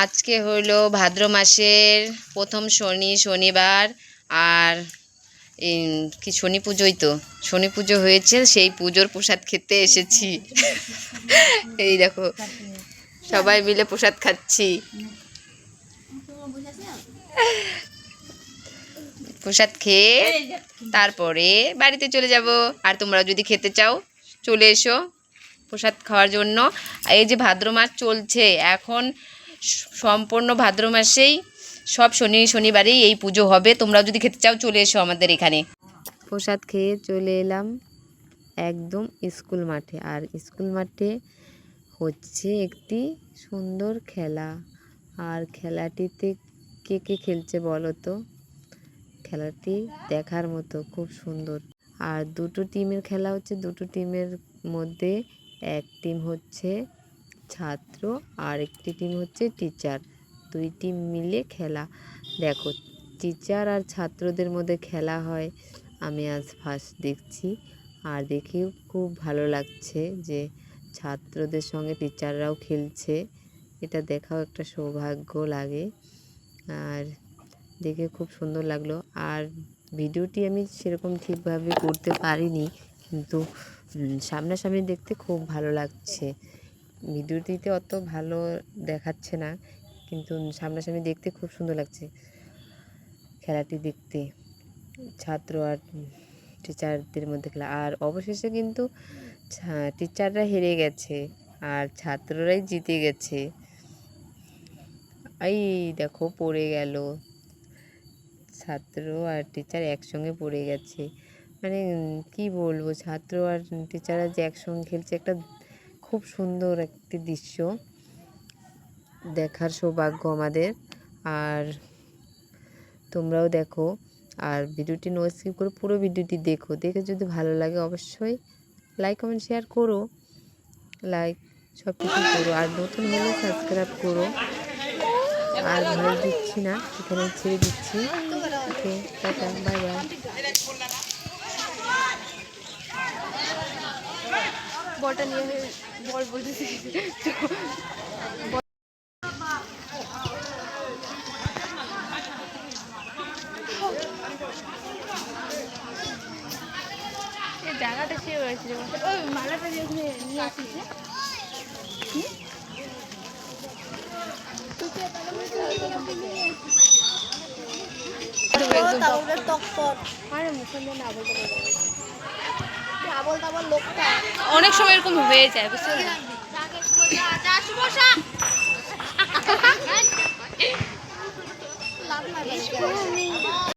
আজকে হইল ভাদ্র মাসের প্রথম শনি, শনিবার আর কি শনি পুজোই তো। শনি পুজো হয়েছে, সেই পুজোর প্রসাদ খেতে এসেছি। এই দেখো, সবাই মিলে প্রসাদ খাচ্ছি। প্রসাদ খেয়ে তারপরে বাড়িতে চলে যাব। আর তোমরা যদি খেতে চাও, চলে এসো প্রসাদ খাওয়ার জন্য। এই যে ভাদ্র মাস চলছে, এখন সম্পূর্ণ ভাদ্র মাসেই, সব শনি শনিবারেই এই পুজো হবে। তোমরা যদি খেতে চাও, চলে এসো আমাদের এখানে। প্রসাদ খেয়ে চলে এলাম একদম স্কুল মাঠে। আর স্কুল মাঠে হচ্ছে একটি সুন্দর খেলা। আর খেলাটিতে কে কে খেলছে বলো তো? খেলাটি দেখার মতো, খুব সুন্দর। আর দুটো টিমের খেলা হচ্ছে, দুটো টিমের মধ্যে এক টিম হচ্ছে ছাত্র আর একটি টিম হচ্ছে টিচার দুই টিম মিলে খেলা। দেখো টিচার আর ছাত্রদের মধ্যে খেলা হয়। আমি আজ ফার্স্ট দেখছি। আর দেখেও খুব ভালো লাগছে যে ছাত্রদের সঙ্গে টিচাররাও খেলছে। এটা দেখাও একটা সৌভাগ্য লাগে। আর দেখে খুব সুন্দর লাগল। আর ভিডিওটি আমি সেরকম ঠিকভাবে করতে পারিনি, কিন্তু সামনাসামনি দেখতে খুব ভালো লাগছে। ভিডিওটিতে অত ভালো দেখাচ্ছে না, কিন্তু সামনাসামনি দেখতে খুব সুন্দর লাগছে। খেলাটি দেখতে। ছাত্র আর টিচারদের মধ্যে খেলা। আর অবশেষে কিন্তু টিচাররা হেরে গেছে, আর ছাত্ররাই জিতে গেছে। এই দেখো, পড়ে গেল। ছাত্র আর টিচার একসঙ্গে পড়ে গেছে। মানে কি বলব, ছাত্র আর টিচাররা যে একসঙ্গে খেলছে, একটা খুব সুন্দর একটি দৃশ্য। দেখার সৌভাগ্য আমাদের। আর তোমরাও দেখো। আর ভিডিওটি নো স্কিপ করে পুরো ভিডিওটি দেখো। দেখে যদি ভালো লাগে অবশ্যই লাইক কমেন্ট শেয়ার করো। লাইক সব কিছু করো। আর নতুন হলে সাবস্ক্রাইব করো। আর ভয় দিচ্ছি না। এখানে ছেড়ে দিচ্ছি। ওকে বাই বাই বলটা নিয়ে বল বলতেছি। এই জায়গাটা সে হয়েছিল ওই মালাটা যে নিয়ে আসিস? আরে মুখে না বলতে অনেক সময় এরকম হয়ে যায় বুঝতে পারছেন